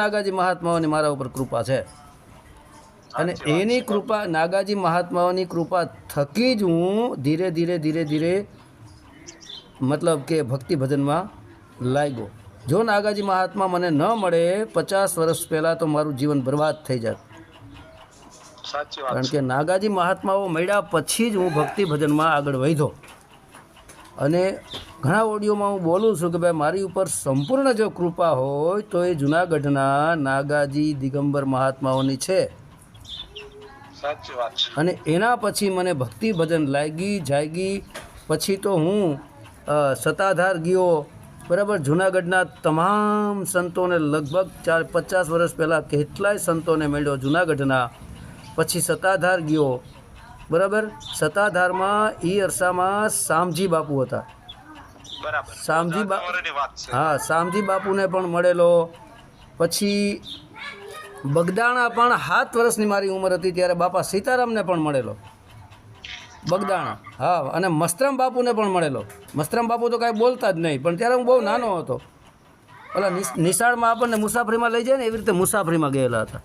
નાગાજી મહાત્માઓની મારા ઉપર કૃપા છે. અને એની કૃપા નાગાજી મહાત્માઓની કૃપા થકી જ હું ધીરે ધીરે ધીરે ધીરે મતલબ કે ભક્તિ ભજનમાં લાગ્યો. જો નાગાજી મહાત્મા મને ન મળે પચાસ વર્ષ પહેલાં તો મારું જીવન બરબાદ થઈ જાય કારણ કે નાગાજી મહાત્માઓ મળ્યા પછી જ હું ભક્તિ ભજનમાં આગળ વધ્યો. અને ઘણા ઓડિયોમાં હું બોલું છું કે ભાઈ મારી ઉપર સંપૂર્ણ જો કૃપા હોય તો એ જુનાગઢના નાગાજી દિગંબર મહાત્માઓની છે. અને એના પછી મને ભક્તિ ભજન લાગી જાગી. પછી તો હું સત્તાધાર ગયો બરાબર જુનાગઢના તમામ સંતોને લગભગ ચાર પચાસ વર્ષ પહેલાં કેટલાય સંતોને મળ્યો જુનાગઢના. પછી સત્તાધાર ગયો બરાબર? સત્તાધારમાં એ અરસામાં શામજી બાપુ હતા. શામજી બા- તમારી વાત છે. હા શામજી બાપુને પણ મળેલો. પછી બગદાણા પણ સાત વર્ષની મારી ઉંમર હતી ત્યારે બાપા સીતારામને પણ મળેલો. બગદાણા હા અને મસ્તરામ બાપુને પણ મળેલો. મસ્તરામ બાપુ તો કાંઈ બોલતા જ નહીં પણ ત્યારે હું બહુ નાનો હતો. પેલા નિશાળમાં આપણને મુસાફરીમાં લઈ જાય ને એવી રીતે મુસાફરીમાં ગયેલા હતા.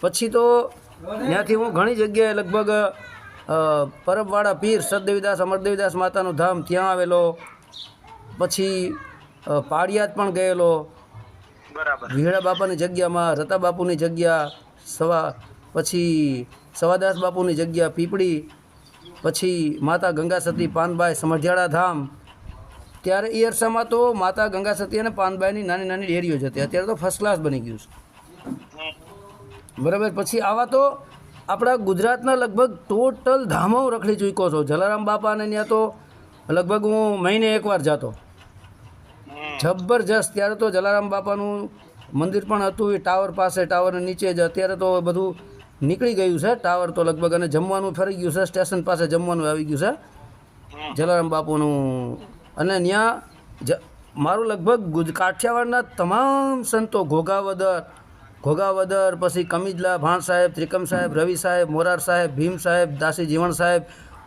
પછી તો ત્યાંથી હું ઘણી જગ્યાએ લગભગ પરબવાળા પીર સદદેવીદાસ અમરદેવીદાસ માતાનું ધામ ત્યાં આવેલો. પછી પાળિયાદ પણ ગયેલો. બરાબર. વિહળા બાપાની જગ્યામાં રતા બાપુની જગ્યા સવા પછી સવાદાસ બાપુની જગ્યા પીપળી પછી માતા ગંગા સતી પાનબાઈ સમઢિયાળા ધામ. ત્યારે એ અરસામાં તો માતા ગંગા સતી અને પાનબાઈની નાની નાની ડેરીઓ જ હતી. અત્યારે તો ફર્સ્ટ ક્લાસ બની ગયું છે. બરાબર પછી આવા તો આપણા ગુજરાતના લગભગ ટોટલ ધામો હું રખડી ચૂક્યો છો. જલારામ બાપાને ત્યાં તો લગભગ હું મહિને એકવાર જતો. જબરજસ્ત ત્યારે તો જલારામ બાપાનું મંદિર પણ હતું એ ટાવર પાસે ટાવર નીચે જ અત્યારે તો બધું નીકળી ગયું છે. ટાવર તો લગભગ અને જમવાનું ફરી ગયું છે સ્ટેશન પાસે જમવાનું આવી ગયું છે. જલારામ બાપુનું અને ત્યાં જ મારું લગભગ ગુજ કાઠિયાવાડના તમામ સંતો ઘોઘાવદર ઘોઘાવદર પછી કમિજલા ભાણ સાહેબ ત્રિકમ સાહેબ રવિ સાહેબ મોરાર સાહેબ ભીમ સાહેબ દાસી જીવણ સાહેબ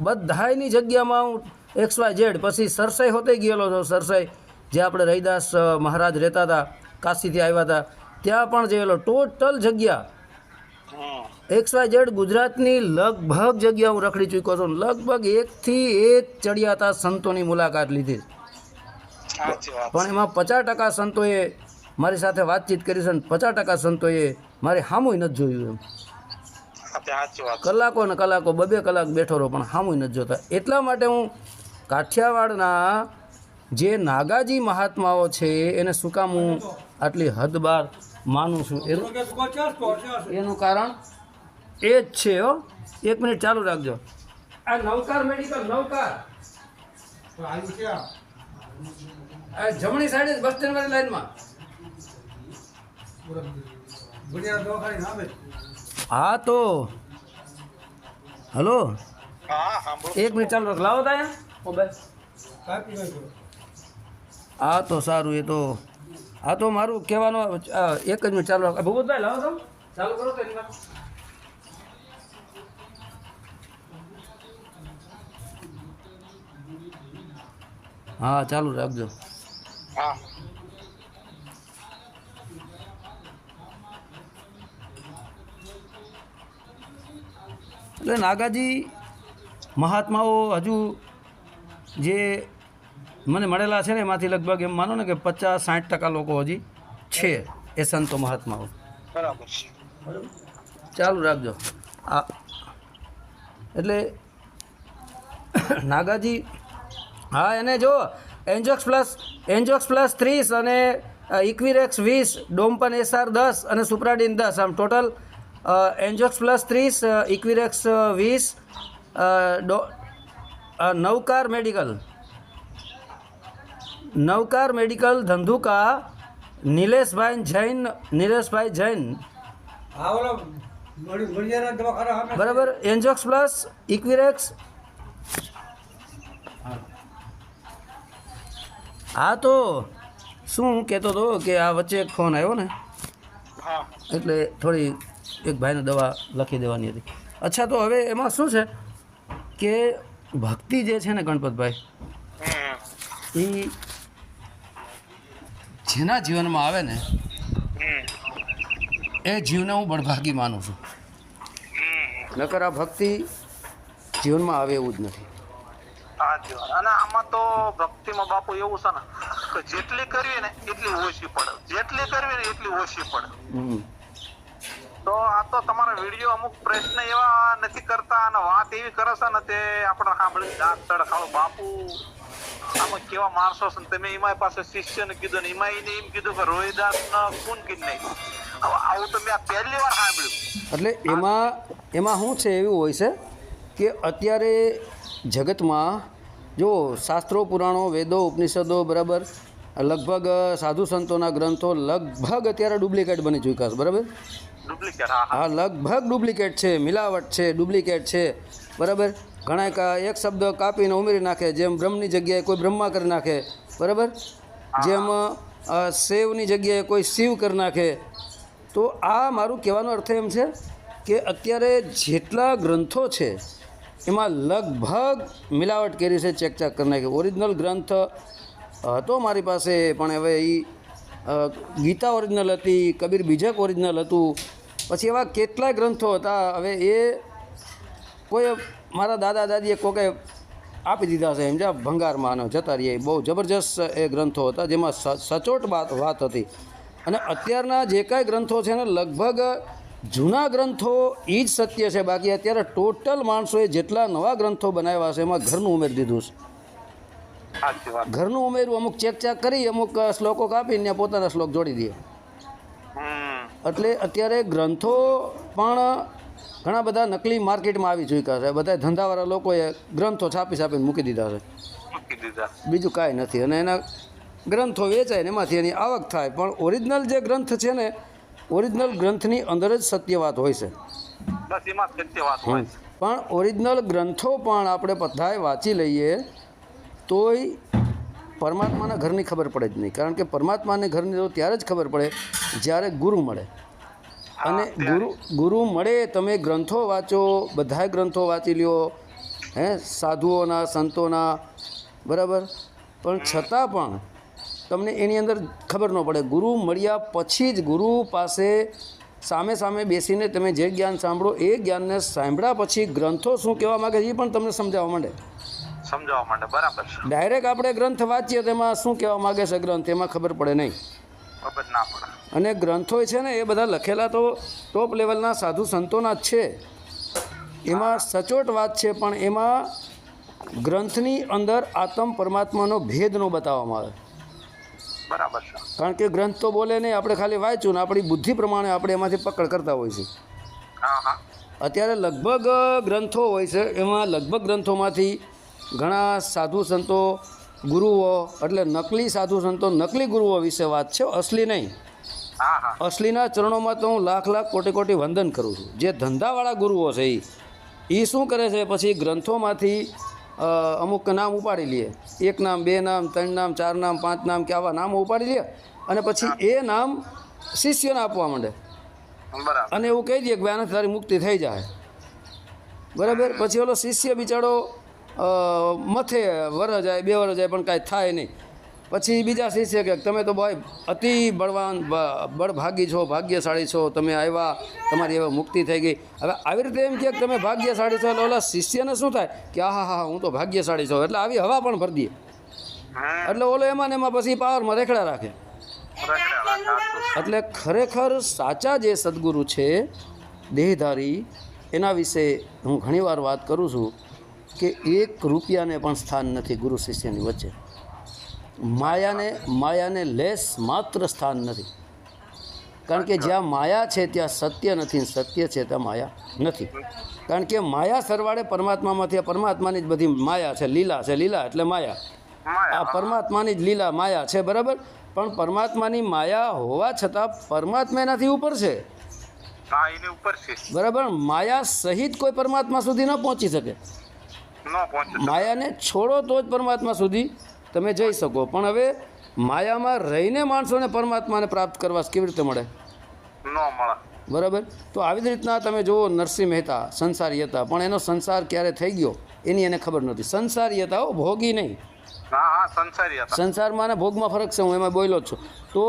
બધાયની જગ્યામાં હું એક્સ વાય ઝેડ પછી સરસાઈ હોતે ગયેલો હતો સરસાઈ જે આપણે રહીદાસ મહારાજ રહેતા હતા કાશીથી આવ્યા હતા. ત્યાં પણ જયેલો ટોટલ જગ્યા એક્સ વાય ઝેડ ગુજરાતની લગભગ જગ્યા હું રખડી ચૂક્યો છું. લગભગ એકથી એક ચડિયાતા સંતોની મુલાકાત લીધી. પણ એમાં પચાસ ટકા સંતોએ મારી સાથે વાતચીત કરી છે અને પચાસ ટકા સંતોએ મારે સામુય નથી જોયું એમ. કલાકો ને કલાકો બબે કલાક બેઠો રહો પણ સામુય નથી જોતા. એટલા માટે હું કાઠિયાવાડના જે નાગાજી મહાત્માઓ છે એને શું કામ હું આટલી હદબાર માનું છું? એનું એનું કારણ એ જ છે હો. એક મિનિટ ચાલુ રાખજો. આ નવકાર મેડિકલ નવકાર. જમણી સાઈડે બસ સ્ટેન્ડ વાળી લાઈનમાં. હા તો હલો હા સાંભળો એક મિનિટ ચાલુ રાખ લાવો તા મોબાઈલ હા તો સારું એ તો હા તો મારું કહેવાનો આ, એક જ મિનિટ ચાલુ રાખ ભૂપતભાઈ લાવો તો ચાલુ કરો તો એની વાત હા ચાલુ રાખજો હા એટલે નાગાજી મહાત્માઓ હજુ જે મને મળેલા છે ને એમાંથી લગભગ એમ માનો ને કે પચાસ સાઠ ટકા લોકો હજી છે એ સંતો મહાત્માઓ. બરાબર ચાલુ રાખજો. આ એટલે નાગાજી હા એને જો એન્જોક્સ પ્લસ એન્જોક્સ પ્લસ ત્રીસ અને ઇક્વિરેક્સ વીસ ડોમ્પન એસઆર દસ અને સુપ્રાડીન દસ આમ ટોટલ એન્જોક્સ પ્લસ ત્રીસ ઇક્વિરેક્સ વીસ ડો નવકાર મેડિકલ. નવકાર મેડિકલ ધંધુકા નિલેશભાઈ જૈન નિલેશભાઈ જૈન. બરાબર? એન્જોક્સ પ્લસ ઇક્વિરેક્સ. હા તો શું હું કહેતો હતો કે આ વચ્ચે એક ફોન આવ્યો ને? એટલે થોડી એક ભાઈને દવા લખી દેવાની હતી. અચ્છા તો હવે એમાં શું છે કે ભક્તિ જે છે ને ગણપતભાઈ એ જેના જીવનમાં આવે ને એ જીવને હું બળભાગી માનું છું. નકર આ ભક્તિ જીવનમાં આવે એવું જ નથી. અને આમાં તો ભક્તિમાં બાપુ એવું છે ને કે જેટલી કરવી ને એટલી ઓછી પડે. જેટલી કરવી ને એટલી ઓછી પડે. તો આ તો તમારા વીડિયો અમુક પ્રશ્ન એવા નથી કરતા અને વાત એવી કરે છે ને તે આપણે સાંભળી દાંત તડકાળો, બાપુ, આમાં કેવા માણસો છે તમે? એમાં પાસે શિષ્યને કીધું ને એમાં એને એમ કીધું કે રોહિદાસ કોણ કીધ નહીં હવે આવું તો મેં પહેલી વાર સાંભળ્યું. એટલે એમાં એમાં શું છે એવું હોય છે કે અત્યારે જગતમાં જો શાસ્ત્રો, પુરાણો, વેદો, ઉપનિષદો બરાબર, લગભગ સાધુ સંતોના ગ્રંથો લગભગ અત્યારે ડુપ્લિકેટ બની ચૂક્યા છે, બરાબર? ડુપ્લિકેટ હા લગભગ ડુપ્લિકેટ છે મિલાવટ છે ડુપ્લિકેટ છે. બરાબર? ઘણા કા- એક શબ્દ કાપીને ઉમેરી નાખે જેમ બ્રહ્મની જગ્યાએ કોઈ બ્રહ્મા કરી નાખે બરાબર? જેમ શિવની જગ્યાએ કોઈ શિવ કરી નાખે. તો આ મારું કહેવાનો અર્થ એમ છે કે અત્યારે જેટલા ગ્રંથો છે એમાં લગભગ મિલાવટ કરી છે ચેક ચેક કરી નાખી. ઓરિજિનલ ગ્રંથ હતો મારી પાસે પણ હવે એ ગીતા ઓરિજિનલ હતી કબીર બીજક ઓરિજિનલ હતું. પછી એવા કેટલાય ગ્રંથો હતા હવે એ કોઈ મારા દાદા દાદીએ કોકે આપી દીધા છે એમ જા ભંગારમાં જતા રહીએ બહુ જબરજસ્ત એ ગ્રંથો હતા જેમાં સચોટ વાત વાત હતી. અને અત્યારના જે કાંઈ ગ્રંથો છે ને લગભગ જૂના ગ્રંથો એ જ સત્ય છે બાકી અત્યારે ટોટલ માણસોએ જેટલા નવા ગ્રંથો બનાવ્યા છે એમાં ઘરનું ઉમેરી દીધું છે. ઘરનું ઉમેર્યું અમુક ચેક ચેક કરી અમુક શ્લોકો કાપીને પોતાના શ્લોક જોડી દે. હમ એટલે અત્યારે ગ્રંથો પણ ઘણા બધા નકલી માર્કેટમાં આવી ચૂક્યા છે. બધા ધંધાવાળા લોકોએ ગ્રંથો છાપી છાપીને મૂકી દીધા છે. બીજું કાંઈ નથી. અને એના ગ્રંથો વેચાય ને એમાંથી એની આવક થાય. પણ ઓરિજિનલ જે ગ્રંથ છે ને ઓરિજિનલ ગ્રંથની અંદર જ સત્ય વાત હોય છે. પણ ઓરિજિનલ ગ્રંથો પણ આપણે બધાએ વાંચી લઈએ તોય પરમાત્માના ઘરની ખબર પડે જ નહીં. કારણ કે પરમાત્માને ઘરની તો ત્યારે જ ખબર પડે જ્યારે ગુરુ મળે. અને ગુરુ ગુરુ મળે તમે ગ્રંથો વાંચો બધાય ગ્રંથો વાંચી લ્યો હે સાધુઓના સંતોના બરાબર? પણ છતાં પણ તમને એની અંદર ખબર ન પડે. ગુરુ મળ્યા પછી જ ગુરુ પાસે સામે સામે બેસીને તમે જે જ્ઞાન સાંભળો એ જ્ઞાનને સાંભળ્યા પછી ગ્રંથો શું કહેવા માગે છે એ પણ તમને સમજાવવા માંડે. સમજાવવા માટે બરાબર છે. ડાયરેક્ટ આપણે ગ્રંથ વાંચીએ તો એમાં શું કહેવા માગે છે ગ્રંથ? એમાં ખબર પડે નહીં. ખબર ના પડે. અને ગ્રંથો છે ને એ બધા લખેલા તો ટોપ લેવલના સાધુ સંતોના જ છે. એમાં સચોટ વાત છે પણ એમાં ગ્રંથની અંદર આત્મ પરમાત્માનો ભેદ ન બતાવવામાં આવે. બરાબર છે. કારણ કે ગ્રંથ તો બોલે નહીં આપણે ખાલી વાંચ્યું ને આપણી બુદ્ધિ પ્રમાણે આપણે એમાંથી પકડ કરતા હોઈએ છીએ હા હા. અત્યારે લગભગ ગ્રંથો હોય છે એમાં લગભગ ગ્રંથોમાંથી ઘણા સાધુ સંતો ગુરુઓ એટલે નકલી સાધુ સંતો નકલી ગુરુઓ વિશે વાત છે અસલી નહીં. અસલીના ચરણોમાં તો હું લાખ લાખ કોટી કોટી વંદન કરું છું. જે ધંધાવાળા ગુરુઓ છે એ એ શું કરે છે? પછી ગ્રંથોમાંથી અમુક નામ ઉપાડી લઈએ એક નામ બે નામ ત્રણ નામ ચાર નામ પાંચ નામ કે આવા નામ ઉપાડી લે અને પછી એ નામ શિષ્યને આપવા માંડે. અને એવું કહી દઈએ કે ભાઈ આનાથી તારી મુક્તિ થઈ જાય. બરાબર? પછી ઓલો શિષ્ય બિચારો મથે વર જાય બે વર જાય પણ કાંઈ થાય નહીં. પછી બીજા શિષ્ય કે તમે તો ભાઈ અતિ બળવાન બળભાગી છો ભાગ્યશાળી છો તમે આવ્યા તમારી હવે મુક્તિ થઈ ગઈ. હવે આવી રીતે એમ કહે કે તમે ભાગ્યશાળી છો એટલે ઓલા શિષ્યને શું થાય? કે આ હા હા હું તો ભાગ્યશાળી છું. એટલે આવી હવા પણ ભરી એટલે ઓલો એમાં ને એમાં પછી પાવરમાં રેખડા રાખે. એટલે ખરેખર સાચા જે સદગુરુ છે દેહધારી એના વિશે હું ઘણીવાર વાત કરું છું. કે એક રૂપિયાને પણ સ્થાન નથી ગુરુ શિષ્યની વચ્ચે. માયાને માયાને લેસ માત્ર સ્થાન નથી. કારણ કે જ્યાં માયા છે ત્યાં સત્ય નથી સત્ય છે ત્યાં માયા નથી. કારણ કે માયા સરવાળે પરમાત્મામાંથી આ પરમાત્માની જ બધી માયા છે લીલા છે લીલા એટલે માયા. આ પરમાત્માની જ લીલા માયા છે બરાબર? પણ પરમાત્માની માયા હોવા છતાં પરમાત્મા એનાથી ઉપર છે. હા એની ઉપર છે. બરાબર? માયા સહિત કોઈ પરમાત્મા સુધી ન પહોંચી શકે. માયાને છોડો તો જ પરમાત્મા સુધી. તમે જઈ શકો પણ હવે માયામાં રહીને માણસોને પરમાત્માને પ્રાપ્ત કરવા કેવી રીતે મળે? ન મળે. બરાબર? તો આવી જ રીતના તમે જુઓ નરસિંહ મહેતા સંસારી હતા પણ એનો સંસાર ક્યારે થઈ ગયો? એની એને ખબર નથી. સંસારી હતા હો ભોગી નહીં સંસારમાં અને ભોગમાં ફરક છે હું એમાં બોલ્યો છું. તો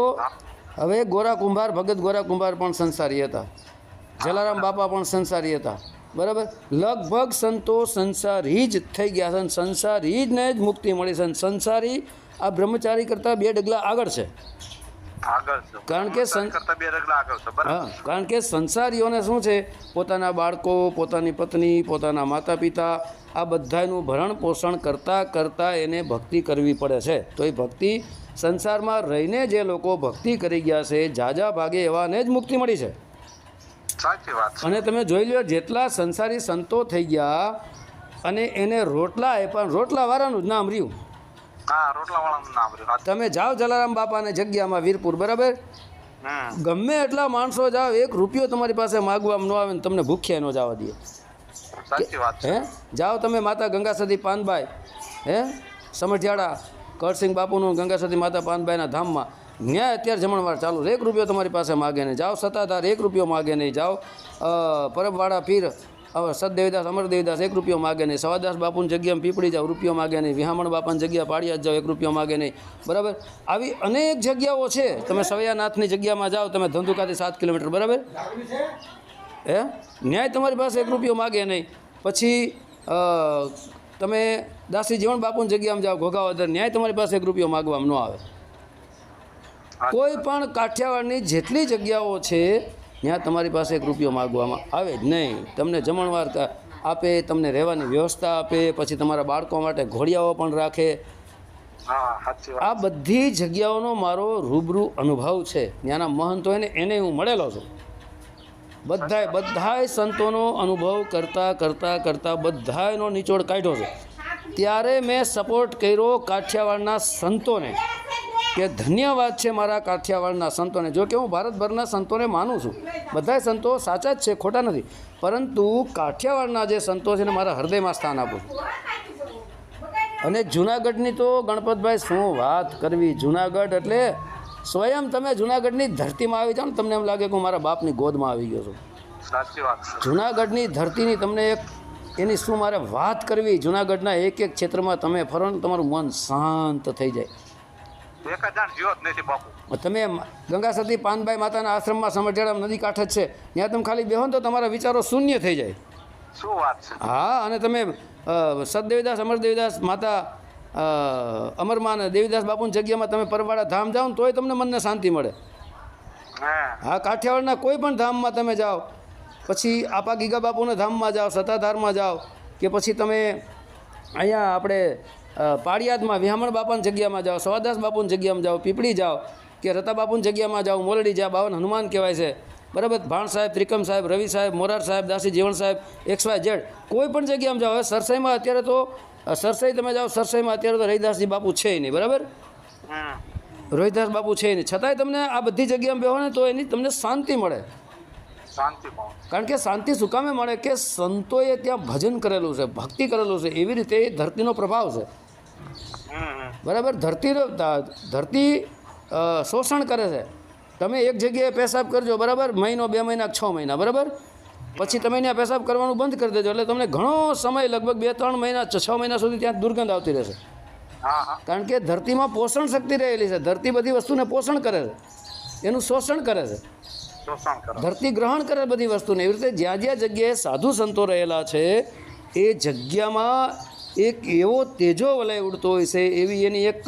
હવે ગોરા કુંભાર ભગત ગોરા કુંભાર પણ સંસારી હતા જલારામ બાપા પણ સંસારી હતા બરાબર? લગભગ સંતો સંસારી જ થઈ ગયા છે અને સંસારી જ ને જ મુક્તિ મળી છે અને સંસારી આ બ્રહ્મચારી કરતાં બે ડગલા આગળ છે. આગળ કારણ કે હા કારણ કે સંસારીઓને શું છે? પોતાના બાળકો પોતાની પત્ની પોતાના માતા પિતા આ બધાનું ભરણ પોષણ કરતાં કરતાં એને ભક્તિ કરવી પડે છે. તો એ ભક્તિ સંસારમાં રહીને જે લોકો ભક્તિ કરી ગયા છે જાજા ભાગે એવાને જ મુક્તિ મળી છે. સાચી વાત અને તમે જોઈ લો જેટલા સંસારી સંતો થઈ ગયા અને એને રોટલા આપ્યા રોટલા વાળાનું જ નામ રહ્યું. તમે જાઓ જલારામ બાપાને જગ્યામાં વીરપુર બરાબર? ગમે એટલા માણસો જાઓ એક રૂપિયો તમારી પાસે માગવામાં ન આવે ને તમને ભૂખ્યા ન જવા દે. સાચી વાત હે? જાઓ તમે માતા ગંગાસતી પાનબાઈ હે? સમઢિયાળા કરસિંહ બાપુનું ગંગાસતી માતા પાનબાઈના ધામમાં. ન્યાય અત્યારે જમણવાર ચાલુ. એક રૂપિયો તમારી પાસે માગે નહીં. જાઓ, સત્તાધાર, એક રૂપિયો માગે નહીં. જાઓ પરબવાળા પીર સદદેવદાસ અમર દેવદાસ એક રૂપિયો માગે નહીં. સવાદાસ બાપુની જગ્યામાં પીપળી જાઓ, રૂપિયો માગે નહીં. વિહામણ બાપાની જગ્યા પાડિયા જ જાઓ, એક રૂપિયો માગે નહીં. બરાબર? આવી અનેક જગ્યાઓ છે. તમે સવૈયાનાથની જગ્યામાં જાઓ, તમે ધંધુકાથી સાત કિલોમીટર, બરાબર? હે? ન્યાય તમારી પાસે એક રૂપિયો માગે નહીં. પછી તમે દાસી જીવન બાપુની જગ્યામાં જાઓ, ઘોઘાવદર, ન્યાય તમારી પાસે એક રૂપિયો માગવામાં ન આવે. કોઈ પણ કાઠિયાવાડની જેટલી જગ્યાઓ છે ત્યાં તમારી પાસે એક રૂપિયો માગવામાં આવે જ નહીં. તમને જમણવાર આપે તમને રહેવાની વ્યવસ્થા આપે પછી તમારા બાળકો માટે ઘોડિયાઓ પણ રાખે. આ બધી જગ્યાઓનો મારો રૂબરૂ અનુભવ છે. ત્યાંના મહંતો એને એને હું મળેલો છું. બધાય બધાય સંતોનો અનુભવ કરતાં કરતાં કરતાં બધાયનો નિચોડ કાઢ્યો છે. ત્યારે મેં સપોર્ટ કર્યો કાઠિયાવાડના સંતોને. કે ધન્યવાદ છે મારા કાઠિયાવાડના સંતોને. જો કે હું ભારતભરના સંતોને માનું છું. બધાય સંતો સાચા જ છે ખોટા નથી. પરંતુ કાઠિયાવાડના જે સંતો છે ને મારા હૃદયમાં સ્થાન આપું છું. અને જુનાગઢની તો ગણપતભાઈ શું વાત કરવી? જુનાગઢ એટલે સ્વયં તમે જુનાગઢની ધરતીમાં આવી જાઓ ને તમને એમ લાગે કે હું મારા બાપની ગોદમાં આવી ગયો છું. સાચી વાત જુનાગઢની ધરતીની તમને એક એની શું મારે વાત કરવી? જુનાગઢના એક એક ક્ષેત્રમાં તમે ફરો ને તમારું મન શાંત થઈ જાય. એક જાણ જીવો જ નથી બાપુ. તમે ગંગા સતી પાનબાઈ માતાના આશ્રમમાં સમઢિયાળા નદી કાંઠે જ છે. ત્યાં તમે ખાલી બેહો તો તમારા વિચારો શૂન્ય થઈ જાય. શું વાત છે? હા અને તમે સદદેવીદાસ અમર અમરદેવીદાસ માતા અમરમાં દેવીદાસ બાપુની જગ્યામાં તમે પરવાડા ધામ જાઓ તોય તમને મનને શાંતિ મળે. હે. કાઠિયાવાડના કોઈ પણ ધામમાં તમે જાઓ પછી આપા ગીગા બાપુના ધામમાં જાઓ સત્તાધારમાં જાઓ કે પછી તમે અહીંયા આપણે પાળિયાદમાં વ્યામણ બાપાની જગ્યામાં જાઓ સવાદાસ બાપુની જગ્યામાં જાઓ પીપળી જાઓ કે રતા બાપુની જગ્યામાં જાઓ મોરડી જ્યાં બાવન હનુમાન કહેવાય છે. બરાબર? ભાણ સાહેબ ત્રિકમ સાહેબ રવિ સાહેબ મોરાર સાહેબ દાસી જીવણ સાહેબ એક્સ વાય ઝેડ. કોઈ પણ જગ્યામાં જાઓ. હવે સરસાઈમાં અત્યારે તો સરસાઈ તમે જાઓ સરસાઈમાં અત્યારે તો રવિદાસજી બાપુ છે નહીં. બરાબર? રોહિદાસ બાપુ છે નહીં. છતાંય તમને આ બધી જગ્યામાં બેહો ને તો એની તમને શાંતિ મળે. શાંતિ કારણ કે શાંતિ શું કામે મળે? કે સંતોએ ત્યાં ભજન કરેલું છે ભક્તિ કરેલું છે. એવી રીતે એ ધરતીનો પ્રભાવ છે. બરાબર? ધરતીનો ધરતી શોષણ કરે છે. તમે એક જગ્યાએ પેશાબ કરજો બરાબર? મહિનો બે મહિના છ મહિના બરાબર? પછી તમે ત્યાં પેશાબ કરવાનું બંધ કરી દેજો. એટલે તમને ઘણો સમય લગભગ બે ત્રણ મહિના છ મહિના સુધી ત્યાં દુર્ગંધ આવતી રહેશે. કારણ કે ધરતીમાં પોષણ શક્તિ રહેલી છે. ધરતી બધી વસ્તુને પોષણ કરે છે. એનું શોષણ કરે છે. ધરતી ગ્રહણ કરે બધી વસ્તુને. એવી રીતે જ્યાં જ્યાં જગ્યાએ સાધુ સંતો રહેલા છે એ જગ્યામાં એક એવો તેજો વલય ઉડતો હોય છે એવી એની એક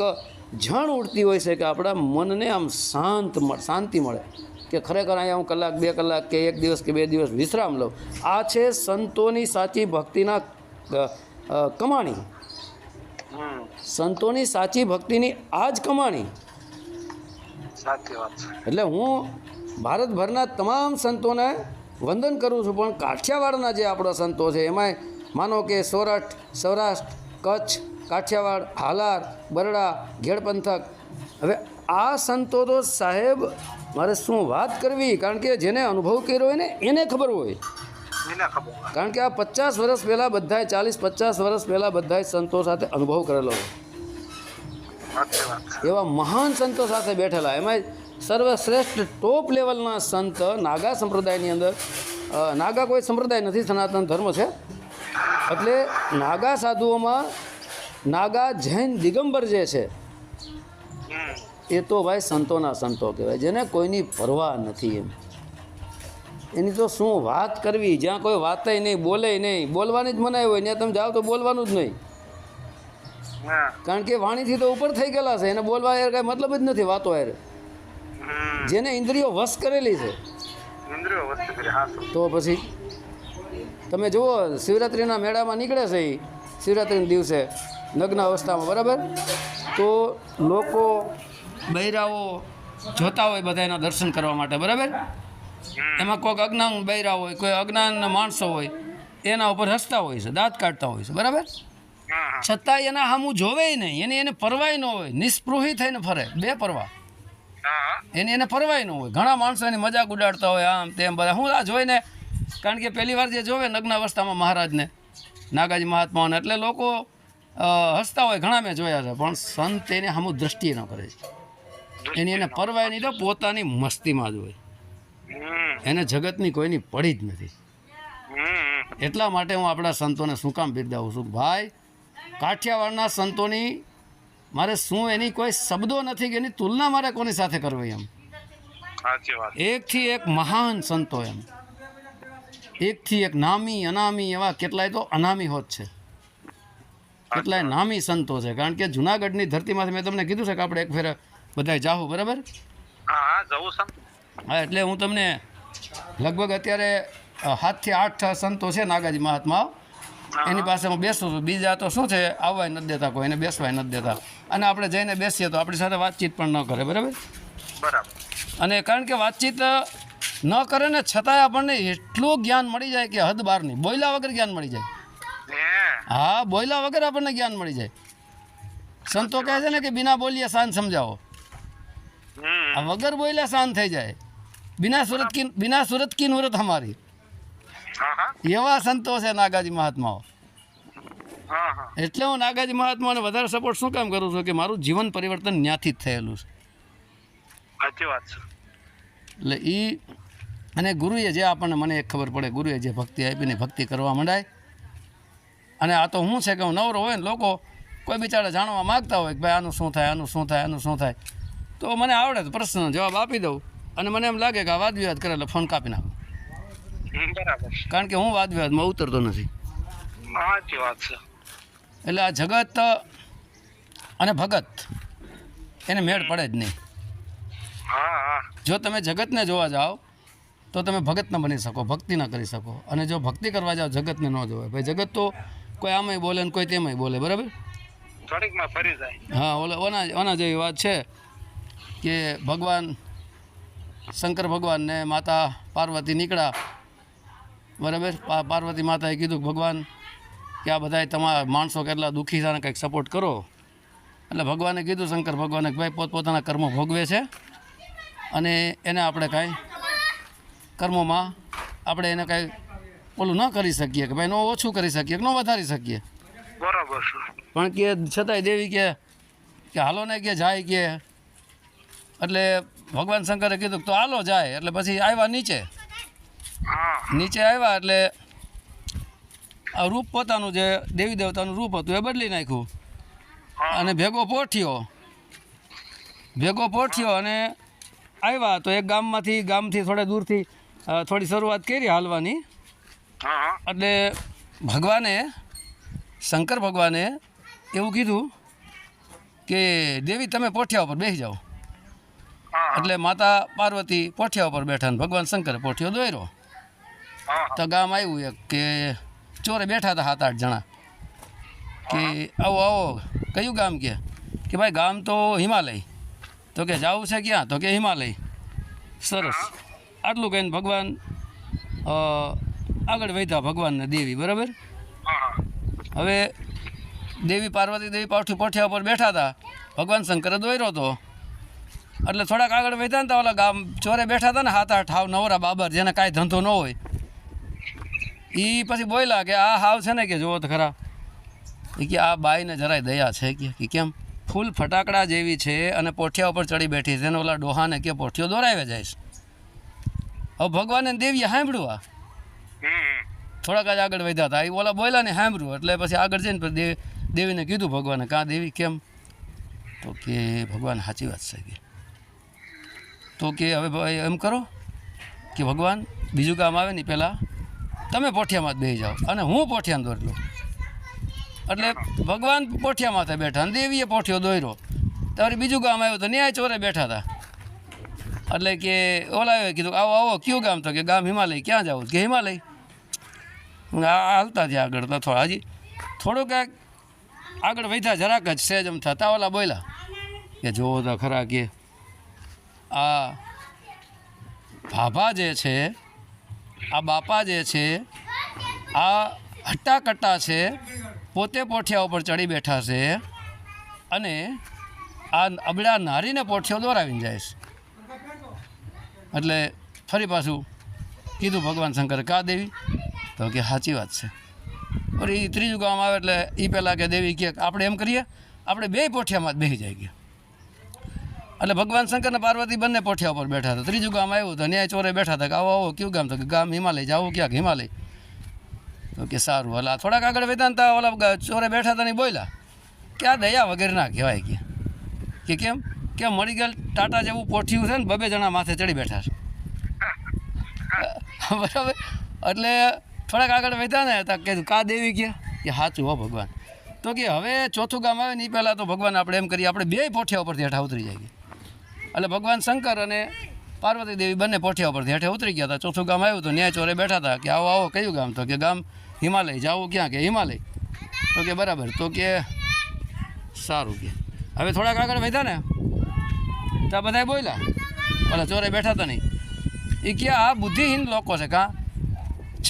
જણ ઉડતી હોય છે કે આપણા મનને આમ શાંત મળે શાંતિ મળે. કે ખરેખર અહીંયા હું કલાક બે કલાક કે એક દિવસ કે બે દિવસ વિશ્રામ લઉં. આ છે સંતોની સાચી ભક્તિના કમાણી. સંતોની સાચી ભક્તિની આ જ કમાણી. સાચી વાત છે. એટલે હું ભારતભરના તમામ સંતોને વંદન કરું છું પણ કાઠિયાવાડના જે આપણા સંતો છે એમાંય માનો કે સોરઠ સૌરાષ્ટ્ર કચ્છ કાઠિયાવાડ હાલાર બરડા ઘેડ પંથક હવે આ સંતો તો સાહેબ મારે શું વાત કરવી? કારણ કે જેને અનુભવ કર્યો હોય ને એને ખબર હોય. કારણ કે આ પચાસ વર્ષ પહેલાં બધાએ ચાલીસ પચાસ વર્ષ પહેલાં બધાએ સંતો સાથે અનુભવ કરેલો એવા મહાન સંતો સાથે બેઠેલા. એમાં સર્વશ્રેષ્ઠ ટોપ લેવલના સંત નાગા સંપ્રદાયની અંદર નાગા કોઈ સંપ્રદાય નથી સનાતન ધર્મ છે. એટલે નાગા સાધુઓમાં નાગા જૈન દિગંબર જે છે એ તો ભાઈ સંતોના સંતો કહેવાય જેને કોઈની પરવા નથી એમ. એની તો શું વાત કરવી? જ્યાં કોઈ વાતય નહીં બોલે નહીં. બોલવાની જ મનાય હોય ત્યાં તમે જાઓ તો બોલવાનું જ નહીં. કારણ કે વાણીથી તો ઉપર થઈ ગયેલા છે એને બોલવા યાર કાંઈ મતલબ જ નથી વાતો યાર. જેને ઇન્દ્રિયો વશ કરેલી છે. તો પછી તમે જુઓ શિવરાત્રિના મેળામાં નીકળે છે એ શિવરાત્રિના દિવસે નગ્ન અવસ્થામાં બરાબર? તો લોકો બૈરાઓ જોતા હોય બધા એના દર્શન કરવા માટે બરાબર? એમાં કોઈક અજ્ઞાન બૈરા હોય કોઈ અજ્ઞાન માણસો હોય એના ઉપર હસતા હોય છે દાંત કાઢતા હોય છે બરાબર? છતાંય એના સામું જોવે નહીં એને એને પરવાય ન હોય નિષ્પૃહી થઈને ફરે બે પરવા. એની એને પરવાય ન હોય. ઘણા માણસો એની મજાક ઉડાડતા હોય આમ તેમ બધા. હું આ જોઈને કારણ કે પહેલી વાર જે જોવે નગ્ન અવસ્થામાં મહારાજને નાગાજી મહાત્માઓને એટલે લોકો હસતા હોય ઘણા મેં જોયા છે પણ સંત એને સામું દ્રષ્ટિએ ન કરે છે. એની એને પરવાય નહીં તો પોતાની મસ્તીમાં જ હોય. એને જગતની કોઈની પડી જ નથી. એટલા માટે હું આપણા સંતોને શું કામ બિરદાવું છું ભાઈ કાઠિયાવાડના સંતોની મારે શું એની કોઈ શબ્દો નથી કે એની તુલના મારે કોની સાથે કરવી એમ? એક થી એકથી એક મહાન સંતો એમ. એકથી એક નામી અનામી એવા કેટલાય તો અનામી હોત છે. કેટલાય નામી સંતો છે. કારણ કે જુનાગઢની ધરતીમાંથી મેં તમને કીધું છે કે આપણે એક ફેર બધાય જાહું બરાબર? હા એટલે હું તમને લગભગ અત્યારે સાતથી આઠ સંતો છે નાગાજી મહાત્મા એની પાસે હું બેસું છું. બીજા તો શું છે? આવવાય નથી દેતા કોઈ એને બેસવાય નથી દેતા. અને આપણે જઈને બેસીએ તો આપણી સાથે વાતચીત પણ ન કરે બરાબર? બરાબર. અને કારણ કે વાતચીત ન કરે ને છતાંય આપણને એટલું જ્ઞાન મળી જાય કે હદ બહાર નહીં બોયલા વગર જ્ઞાન મળી જાય. હા બોયલા વગર આપણને જ્ઞાન મળી જાય. સંતો કહે છે ને કે બિના બોલીએ શાંત સમજાવો. આ વગર બોલ્યા શાંત થઈ જાય. બિના સુરત કી બિના સુરત કી નુરત અમારી એવા સંતો છે નાગાજી મહાત્માઓ. એટલે હું નાગાજી મહાત્માને વધારે સપોર્ટ શું કામ કરું છું કે મારું જીવન પરિવર્તન ત્યાંથી જ થયેલું છે. સાચી વાત છે. એટલે એ અને ગુરુએ જે આપણને મને એક ખબર પડે ગુરુએ જે ભક્તિ આપીને ભક્તિ કરવા માંડાય. અને આ તો હું છે કે હું નવરો હોય ને લોકો કોઈ બિચારા જાણવા માગતા હોય કે ભાઈ આનું શું થાય આનું શું થાય આનું શું થાય. તો મને આવડે તો પ્રશ્નનો જવાબ આપી દઉં અને મને એમ લાગે કે આ વાદ વિવાદ કરે એટલે ફોન કાપી નાખો. બરાબર. કારણ કે હું વાદ વિવાદમાં ઉતરતો નથી. સાચી વાત છે. એટલે આ જગત અને ભગત એને મેળ પડે જ નહીં. જો તમે જગતને જોવા જાઓ તો તમે ભગત ન બની શકો ભક્તિ ન કરી શકો. અને જો ભક્તિ કરવા જાઓ જગતને ન જોવે. ભાઈ જગત તો કોઈ આમાંય બોલે ને કોઈ તેમાંય બોલે બરાબર? ફરી હા ઓલે ઓના ઓના જેવી વાત છે કે ભગવાન શંકર ભગવાનને માતા પાર્વતી નીકળ્યા. બરાબર? પાર્વતી માતાએ કીધું ભગવાન કે આ બધાય તમારા માણસો કેટલા દુઃખી છે કંઈક સપોર્ટ કરો. એટલે ભગવાને કીધું શંકર ભગવાને કે ભાઈ પોતપોતાના કર્મો ભોગવે છે. અને એને આપણે કાંઈ કર્મોમાં આપણે એને કાંઈ ઓલું ન કરી શકીએ કે ભાઈ ન ઓછું કરી શકીએ કે ન વધારી શકીએ. બરાબર પણ કે છતાંય દેવી કે કે હાલો ને કે જાય કે એટલે ભગવાન શંકરે કીધું કે તો હાલો જાય એટલે પછી આવ્યા નીચે. નીચે આવ્યા એટલે આ રૂપ પોતાનું જે દેવી દેવતાનું રૂપ હતું એ બદલી નાખ્યું. અને ભેગો પોઠ્યો. ભેગો પોઠ્યો અને આવ્યા તો એક ગામમાંથી ગામથી થોડે દૂરથી થોડી શરૂઆત કરી હાલવાની. એટલે ભગવાને શંકર ભગવાને એવું કીધું કે દેવી તમે પોઠિયા ઉપર બેસી જાઓ. એટલે માતા પાર્વતી પોઠિયા ઉપર બેઠા ને ભગવાન શંકરે પોઠિયો દોર્યો તો ગામ આવ્યું એક કે ચોરે બેઠા હતા સાત આઠ જણા. કે આવો આવો કયું ગામ કે? કે ભાઈ ગામ તો હિમાલય. તો કે જવું છે ક્યાં? તો કે હિમાલય. સરસ. આટલું કહીને ભગવાન આગળ વધ્યા ભગવાનને દેવી બરાબર? હવે દેવી પાર્વતી દેવી પાઠી પોઠિયા ઉપર બેઠા હતા ભગવાન શંકર દોર્યો હતો એટલે થોડાક આગળ વધ્યા ને તો ઓલા ગામ ચોરે બેઠા હતા ને હાથ આઠ હાવ નવરા બાબર જેને કાંઈ ધંધો ન હોય. એ પછી બોલ્યા કે આ હાવ છે ને કે જુઓ તો ખરા. એ કે આ બાઈને જરાય દયા છે કે કે કેમ? ફૂલ ફટાકડા જેવી છે અને પોઠિયા ઉપર ચડી બેઠી છે. અને ઓલા ડોહાને કે પોઠિયો દોરાવે જાય હવે ભગવાને દેવીએ સાંભળ્યું આ? થોડાક જ આગળ વધ્યા હતા. એ ઓલા બોલ્યા ને સાંભળ્યું, એટલે પછી આગળ જઈને દેવ દેવીને કીધું, ભગવાને કાં દેવી, કેમ? તો કે, ભગવાન સાચી વાત છે કે. તો કે, હવે ભાઈ એમ કરો કે ભગવાન, બીજું કામ આવે ને પહેલાં તમે પોઠિયામાં જ બે જાઓ અને હું પોઠિયાને દોરી લઉં. એટલે ભગવાન પોઠિયા માથે બેઠા અને દેવીએ પોઠિયો દોર્યો ત્યારે બીજું ગામ આવ્યું તો ન્યાય ચોરે બેઠા હતા એટલે કે ઓલાએ કીધું, આવો આવો, કયું ગામ તો? કે ગામ હિમાલય, ક્યાં જવું? કે હિમાલય? આ હાલતા થયા આગળ તો થોડા. હજી થોડુંક આ આગળ વધ્યા જરાક જ સહેજ એમ થતા ઓલા બોલ્યા કે જોવો તો ખરા કે આ ભાભા જે છે, આ બાપા જે છે, આ હટ્ટાકટ્ટા છે પોતે પોઠિયા ઉપર ચડી બેઠા છે અને આ અબડા નારીને પોઠિયો દોરાવીને જાય છે. એટલે ફરી પાછું કીધું ભગવાન શંકર કા દેવી? તો કે સાચી વાત છે. એ ત્રીજું ગામ આવે એટલે એ પહેલાં કે દેવી કે આપણે એમ કરીએ, આપણે બે પોઠિયામાં જ બેસી જાય ગયા એટલે ભગવાન શંકર અને પાર્વતી બંને પોઠિયા ઉપર બેઠા હતા. ત્રીજું ગામ આવ્યું તો ન્યાય ચોરે બેઠા હતા કે આવો આવો, કયું ગામ? તો કે ગામ હિમાલય જાવું ક્યાંક હિમાલય. તો કે સારું, હલા, થોડાક આગળ વેદાંત ઓલા ચોરે બેઠા હતા ને બોલ્યા. કે આ દયા વગેરે ના કહેવાય કે. કે કેમ? કે મળી ગયેલ ટાટા જેવું પોઠિયું છે ને, બબે જણા માથે ચડી બેઠા છે. બરાબર. એટલે થોડાક આગળ વધ્યા ને તો કીધું, કા દેવી કે કે સાચું હો ભગવાન. તો કે, હવે ચોથું ગામ આવે ને એ પહેલાં તો ભગવાન આપણે એમ કરીએ, આપણે બે પોઠિયા ઉપરથી હેઠા ઉતરી જઈએ એટલે ભગવાન શંકર અને પાર્વતી દેવી બંને પોઠિયા ઉપરથી હેઠે ઉતરી ગયા હતા. ચોથું ગામ આવ્યું તો ન્યાય ચોરે બેઠા હતા કે, આવો આવો, કયું ગામ? તો કે, ગામ હિમાલય જાવું ક્યાં કે હિમાલય? તો કે બરાબર, તો કે સારું કે. હવે થોડાક આગળ વધ્યા ને ત્યાં બધા બોલ્યા. ઓલા ચોરે બેઠા હતા નહીં. એ કે આ બુદ્ધિહીન લોકો છે કાં?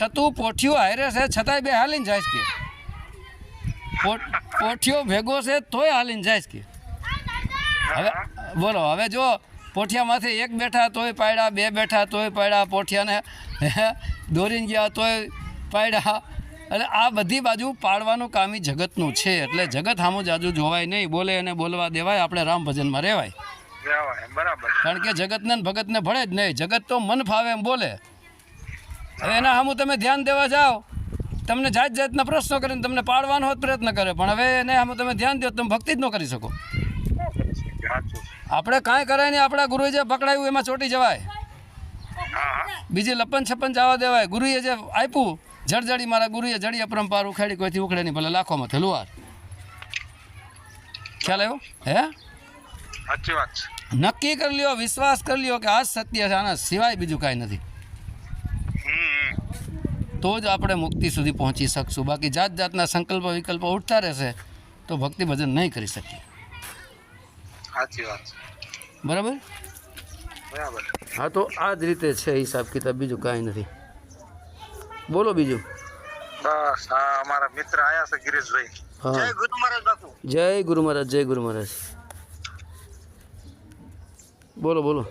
છતું પોઠિયો હારે છે, છતાંય બે હાલીને જાય કે. પોઠિયો ભેગો છે, તોય હાલીને જાય કે. હવે, બોલો, હવે જો પોઠિયામાંથી એક બેઠા તોય પાડ્યા બે બેઠા તોય પાડ્યા પોઠિયાને દોરીને ગયા તોય પાડ્યા એટલે આ બધી બાજુ પાડવાનું કામ એ જગતનું છે. એટલે જગત સામું જાજુ જોવાય નહીં. બોલે અને બોલવા દેવાય. આપણે રામ ભજનમાં રહેવાય. બરાબર. કારણ કે જગતને ભગતને ભળે જ નહીં. જગત તો મન ફાવે એમ બોલે. હવે એના સામું તમે ધ્યાન દેવા જાઓ. તમને જાત જાતના પ્રશ્નો કરીને તમને પાડવાનો જ પ્રયત્ન કરે પણ હવે એને સામું તમે ધ્યાન દો તમે ભક્તિ જ ન કરી શકો. આપણે કાંઈ કરાય નહીં. આપણા ગુરુએ જે પકડાયું એમાં ચોટી જવાય. બીજી લપન છપન જવા દેવાય. ગુરુએ જે આપ્યું જળજડી મારા ગુરુએ જડી અપરંપાર ઉખાડી કોઈથી ઉખડે નહીં ભલે લાખોમાં થેલુવાર ખ્યાલ આવ્યો? હે? સાચી વાત છે. નક્કી કરી લ્યો વિશ્વાસ કરી લ્યો કે આ સત્ય છે આના સિવાય બીજું કાંઈ નથી. તો જ આપણે મુક્તિ સુધી પહોંચી શકશું. બાકી જાત જાતના સંકલ્પ વિકલ્પો ઉઠતા રહેશે તો ભક્તિ ભજન નહીં કરી શકીએ. સાચી વાત છે. બરાબર? બરાબર. હા તો આ જ રીતે છે હિસાબ કિતાબ બીજું કાંઈ નથી. બોલો બીજું. બસ અમારા મિત્ર આયા છે ગિરીશભાઈ. જય ગુરુ મહારાજ બાપુ. જય ગુરુ મહારાજ જય ગુરુ મહારાજ. બોલો બોલો.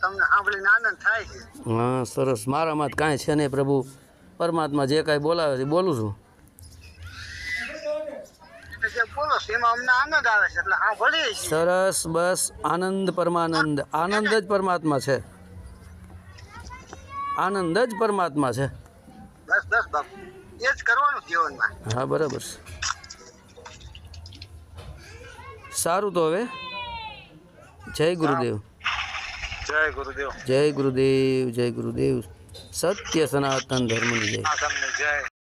તમને સાંભળીને આનંદ થાય છે. હા સરસ. મારામાં કાંઈ છે નહીં પ્રભુ. પરમાત્મા જે કાંઈ બોલાવે છે બોલું છું. સરસ બસ. આનંદ પરમાનંદ. આનંદ જ પરમાત્મા છે. આનંદ જ પરમાત્મા છે. બસ બસ બાપુ એ જ કરવાનું જીવનમાં. હા બરાબર છે. સારું તો હવે. જય ગુરુદેવ. જય ગુરુદેવ. જય ગુરુદેવ જય ગુરુદેવ. સત્ય સનાતન ધર્મની જય. જય.